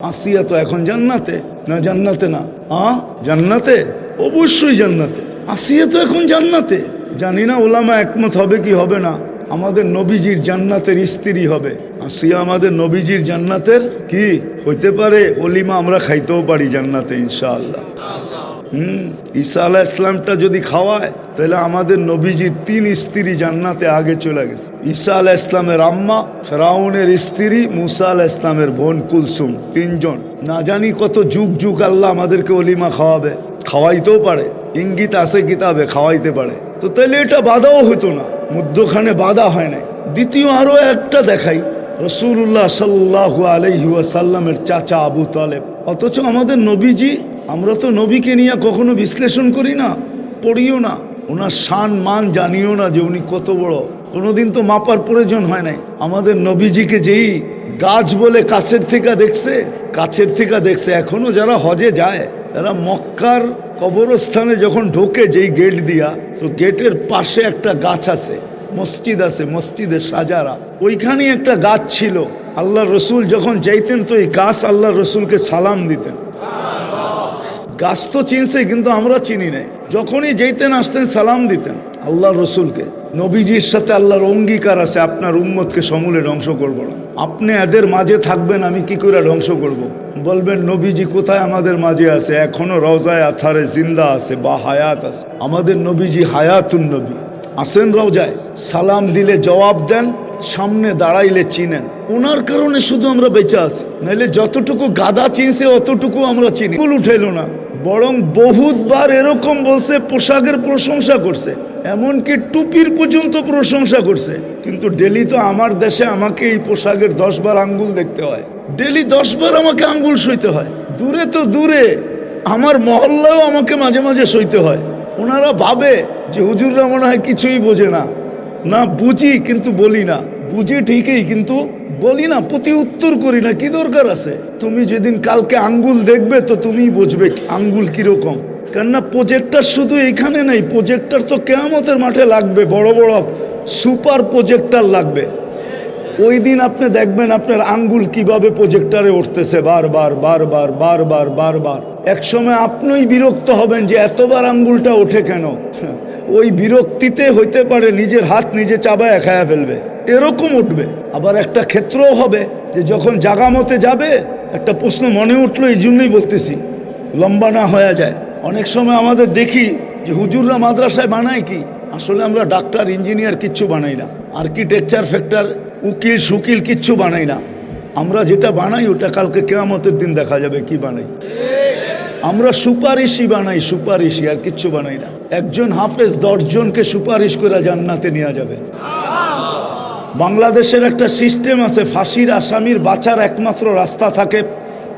আসিয়া তো এখন জান্নাতে? না জান্নাতে না। আ? জান্নাতে? অবশ্যই জান্নাতে। আসিয়া তো এখন জান্নাতে। জানি না ওলামা একমত হবে কি হবে না। আমাদের নবীজির জান্নাতের স্ত্রী হবে। আসিয়া আমাদের নবীজির জান্নাতের কি? হইতে পারে অলিমা আমরা খাইতেও পারি জান্নাতে, ইনশাআল্লাহ। হুম, ঈসা আলাহ ইসলামটা যদি খাওয়ায়, তাহলে আমাদের নবীজির তিন স্ত্রী জান্নাতে আগে চলে গেছে। ঈসা আলাহ ইসলামের আম্মা, ফেরাউনের স্ত্রী, মুসা আলাহ ইসলামের বোন কুলসুম, তিনজন। না জানি কত যুগ যুগ আল্লাহ আমাদেরকে অলিমা খাওয়াবে। খাওয়াইতেও পারে, ইঙ্গিত আছে কিতাবে, খাওয়াইতে পারে। তো তাহলে এটা বাধাও হতো না, মধ্যখানে বাধা হয় নাই। দ্বিতীয় আরও একটা দেখাই রসুল্লাহ সাল্লাহ আলহি ওয়াসাল্লামের চাচা আবু তালেব। অথচ আমাদের নবীজি আমরা তো নবীকে নিয়ে কখনো বিশ্লেষণ করি না, পড়িও না। ওনার শান, মান জানিও না যে উনি কত বড়। কোনোদিন তো মাপার প্রয়োজন হয় নাই। আমাদের নবীজিকে যেই গাছ বলে কাছের থেকে দেখছে, কাছের থেকে দেখছে, এখনও যারা হজে যায়, তারা মক্কার কবরস্থানে যখন ঢোকে যেই গেট দিয়া, তো গেটের পাশে একটা গাছ আছে, মসজিদ আছে, মসজিদের সাজারা। ওইখানে একটা গাছ ছিল। আল্লাহ রসুল যখন যাইতেন, তো এই গাছ আল্লাহ রসুলকে সালাম দিতেন। গাছ তো চিনছে, কিন্তু আমরা চিনি নাই। যখনই যেতেন আসতেন, সালাম দিতেন আল্লাহ রসুলকে। নবীজির সাথে আল্লাহর অঙ্গীকার আছে, আপনার উম্মতকে সমূলে ধ্বংস করব না। আপনি এদের মাঝে থাকবেন, আমি কি করে ধ্বংস করব। বলবেন, নবীজি কোথায় আমাদের মাঝে আছে? এখনও রওজায় আথারে জিন্দা আছে, বা হায়াত আছে। আমাদের নবীজি হায়াতুন নবী। আসেন রওজায়, সালাম দিলে জবাব দেন, সামনে দাঁড়াইলে চিনেন। ওনার কারণে শুধু আমরা বেঁচে আছি। নাহলে যতটুকু গাদা চিনছে, অতটুকু আমরা চিনি। ফুল উঠাইলো না। বরং বহুতবার এরকম বলছে, পোশাকের প্রশংসা করছে। এমনকি টুপির পর্যন্ত প্রশংসা করছে। কিন্তু ডেলি তো আমার দেশে আমাকে এই পোশাকের দশবার আঙ্গুল দেখতে হয়। ডেলি দশবার আমাকে আঙ্গুল সইতে হয়। দূরে তো দূরে। আমার মহল্লাও আমাকে মাঝে মাঝে সইতে হয়। ওনারা ভাবে যে হুজুররা মনে হয় কিছুই বোঝে না। না বুঝি, কিন্তু বলি না। বুঝি ঠিকই, কিন্তু বলি না, প্রতি উত্তর করি না, কি দরকার আছে? তুমি যেদিন কালকে আঙ্গুল দেখবে তো তুমিই বুঝবে আঙ্গুল কীরকম। কেননা প্রজেক্টর শুধু এইখানে নাই প্রজেক্টর তো কেয়ামতের মাঠে লাগবে, বড় বড় সুপার প্রজেক্টার লাগবে। ওই দিন আপনি দেখবেন আপনার আঙ্গুল কীভাবে প্রজেক্টারে উঠতেছে বারবার বারবার বারবার বারবার একসময় আপনিই বিরক্ত হবেন যে এতবার আঙ্গুলটা ওঠে কেন? ওই বিরক্তিতে হইতে পারে নিজের হাত নিজে চাবায় খায়া ফেলবে। এরকম উঠবে। আবার একটা ক্ষেত্রও হবে যে যখন জাগা মতে যাবে, একটা প্রশ্ন মনে উঠল, এই জন্যই বলতেছি, লম্বা না হয়ে যায়। অনেক সময় আমাদের দেখি যে হুজুররা মাদ্রাসায় বানায় কি? আসলে আমরা ডাক্তার, ইঞ্জিনিয়ার কিচ্ছু বানাই না। আর্কিটেকচার, ফ্যাক্টর, উকিল, সুকিল কিচ্ছু বানাই না। আমরা যেটা বানাই, ওটা কালকে কেয়ামতের দিন দেখা যাবে কি বানাই। আমরা সুপারিশই বানাই, সুপারিশই, আর কিচ্ছু বানাই না। একজন হাফেজ, দশজনকে সুপারিশ করে জান্নাতে নেওয়া যাবে। বাংলাদেশের একটা সিস্টেম আছে, ফাঁসির আসামির বাঁচার একমাত্র রাস্তা থাকে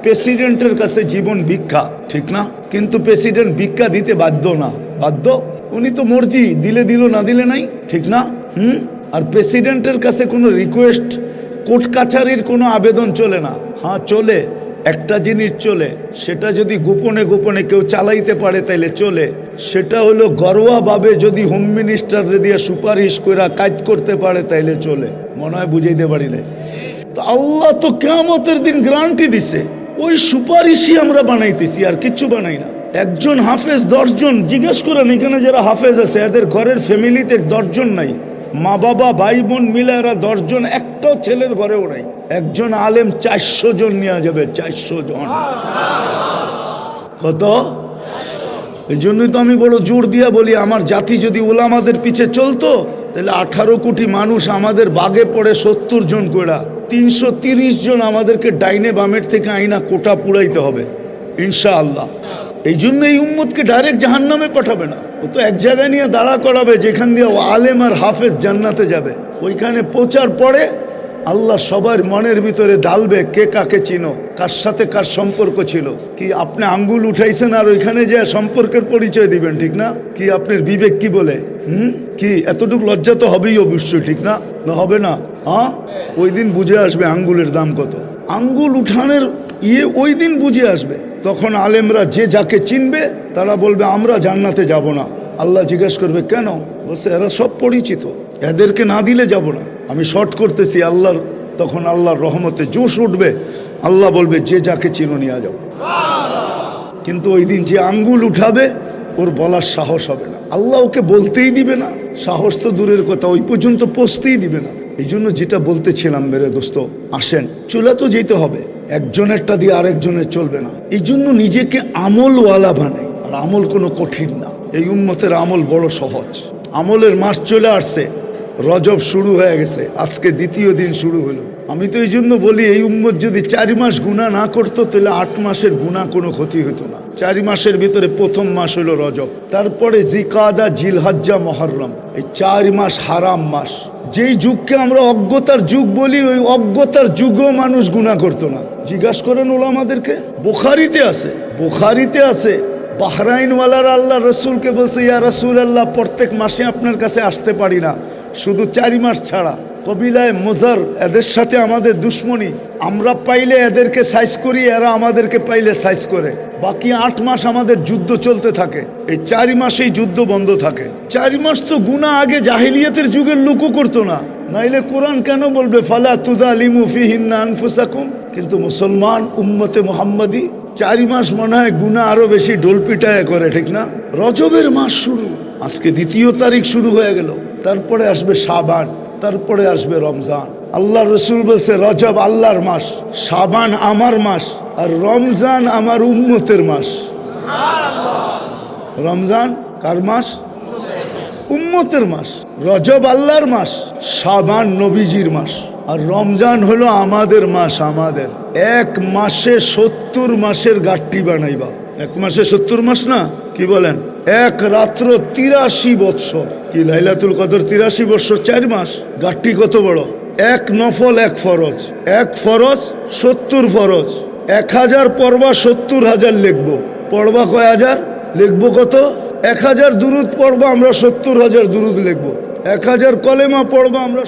প্রেসিডেন্টের কাছে জীবন ভিক্ষা, ঠিক না? কিন্তু প্রেসিডেন্ট ভিক্ষা দিতে বাধ্য না। বাধ্য? উনি তো মর্জি, দিলে দিল, না দিলে নাই, ঠিক না? হুম? আর প্রেসিডেন্টের কাছে কোনো রিকোয়েস্ট কোর্ট কাছারির কোনো আবেদন চলে না। হ্যাঁ চলে। একটা জিনিস চলে, সেটা যদি গোপনে গোপনে কেউ চালাইতে পারে তাইলে চলে। সেটা হলো গরোয়াভাবে যদি হোম মিনিস্টারে দিয়ে সুপারিশ করে কাজ করতে পারে তাইলে চলে। মনে হয় বুঝাইতে পারি না তো আল্লাহ তো কেমতের দিন গ্রান্টি দিছে। ওই সুপারিশই আমরা বানাইতেছি, আর কিচ্ছু বানাই না। একজন হাফেজ, দশজন, জিজ্ঞেস করেন, এখানে যারা হাফেজ আছে, এদের ঘরের ফ্যামিলিতে দশজন নাই। মা বাবা, ভাই বোন মিলে এরা দশজন একটাও ছেলের ঘরেও নাই। একজন আলেম চারশো জন নেওয়া যাবে, চারশো জন। কত? এই জন্যই তো আমি বড় জোর দিয়া বলি, আমার জাতি যদি ওলামাদের পিছে চলতো, তাহলে আঠারো কোটি মানুষ আমাদের বাগে পড়ে সত্তর জন কোড়া তিনশো জন আমাদেরকে ডাইনে বামের থেকে আইনা কোটা পুড়াইতে হবে, ইনশাআল্লাহ। এই জন্য এই উম্মতকে ডাইরেক্ট জাহান নামে পাঠাবে না। ও তো এক জায়গায় নিয়ে দাঁড়া করাবে, যেখান দিয়ে ও আলেম আর হাফেজ জান্নাতে যাবে। ওইখানে পৌঁছার পরে আল্লাহ সবার মনের ভিতরে ডালবে কে কাকে চিনো, কার সাথে কার সম্পর্ক ছিল। কি আপনি আঙ্গুল উঠাইছেন আর ওইখানে যে সম্পর্কের পরিচয় দিবেন, ঠিক না? কি আপনার বিবেক কি বলে? হুম? কি এতটুকু লজ্জা তো হবেই অবশ্যই, ঠিক না? না হবে না? হ্যাঁ ওই দিন বুঝে আসবে আঙ্গুলের দাম কত। আঙ্গুল উঠানের ইয়ে ওই দিন বুঝে আসবে। তখন আলেমরা যে যাকে চিনবে, তারা বলবে, আমরা জান্নাতে যাব না। আল্লাহ জিজ্ঞেস করবে, কেন? বলছে, এরা সব পরিচিত। এদেরকে না দিলে যাব না। আমি শর্ট করতেছি, আল্লাহর তখন আল্লাহর রহমতে জোশ উঠবে। আল্লাহ বলবে, যে যাকে চিনো, নিয়ে যাও। কিন্তু ওই দিন যে আঙ্গুল উঠাবে, ওর বলার সাহস হবে না। আল্লাহ ওকে বলতেই দিবে না। সাহস তো দূরের কথা, ওই পর্যন্ত পৌঁছতেই দিবে না। এই জন্য যেটা বলতেছিলাম, মেরে দোস্ত, আসেন। চুলা তো যেতে হবে। একজনেরটা দিয়ে আরেকজনের চলবে না। এই জন্য নিজেকে আমলওয়ালা বানাই। আর আমল কোনো কঠিন না। এই উম্মতের আমল বড় সহজ। আমলের মাস চলে আসছে। রজব শুরু হয়ে গেছে। আজকে দ্বিতীয় দিন শুরু হলো। আমি তো এই জন্য বলি, এই উম্মত যদি চারি মাস গুণা না করতো, তাহলে আট মাসের গুণা কোনো ক্ষতি হতো না। চারি মাসের ভিতরে প্রথম মাস হলো রজব, তারপরে জিকাদা, জিলহাজ্জা, মহরম। এই চারি মাস হারাম মাস। যেই যুগকে আমরা অজ্ঞতার যুগ বলি, ওই অজ্ঞতার যুগও মানুষ গুণা করতো না। জিজ্ঞাসা করেন ওলা আমাদেরকে বোখারিতে আছে? বুখারিতে আছে। বাহরাইনওয়ালার আল্লাহ রসুলকে বলছে, ইয়া রসুল আল্লাহ প্রত্যেক মাসে আপনার কাছে আসতে পারি না। শুধু চারি মাস ছাড়া। কবিলায় মোজার, এদের সাথে আমাদের দুশ্মনী। আমরা পাইলে এদেরকে সাইজ করি, এরা আমাদেরকে পাইলে সাইজ করে। বাকি আট মাস আমাদের যুদ্ধ চলতে থাকে। এই চারি মাসেই যুদ্ধ বন্ধ থাকে। চারি মাস তো গুণা আগে জাহিলিয়াতের যুগের লুকো করতো না। নাইলে কোরআন কেন বলবে, ফালা তুদা লিমু ফিহিন্না আনফুসাকুম? কিন্তু মুসলমান উম্মতে মোহাম্মদী, চারি মাস মনে হয় গুণা আরও বেশি ডোল পিটায় করে, ঠিক না? রজবের মাস শুরু। আজকে দ্বিতীয় তারিখ শুরু হয়ে গেল। তারপরে আসবে সাবান তারপরে আসবে রমজান। আল্লাহ রসুল বলছে রজব আল্লাহর মাস সাবান আমার মাস আর রমজান আমার উম্মতের মাস। রমজান কার মাস? উম্মতের মাস। রজব আল্লাহর মাস সাবান নবীজির মাস। আর রমজান হলো আমাদের মাস আমাদের। এক মাসে সত্তর মাসের গাঠটি বানাইবা। এক মাসে সত্তর মাস না? কি বলেন? এক রাত্র তিরাশি বৎসর। কি লাইলাতুল কদর তিরাশি বৎসর? চার মাস। গাঠটি কত বড়? এক নফল, এক ফরজ। এক ফরজ, সত্তর ফরজ। এক হাজার পড়বা, সত্তর হাজার লিখব। পড়বা কয় হাজার? লিখব কত? এক হাজার দুরুদ পড়ব, আমরা সত্তর হাজার দুরুদ লিখব। এক হাজার কলেমা পড়ব, আমরা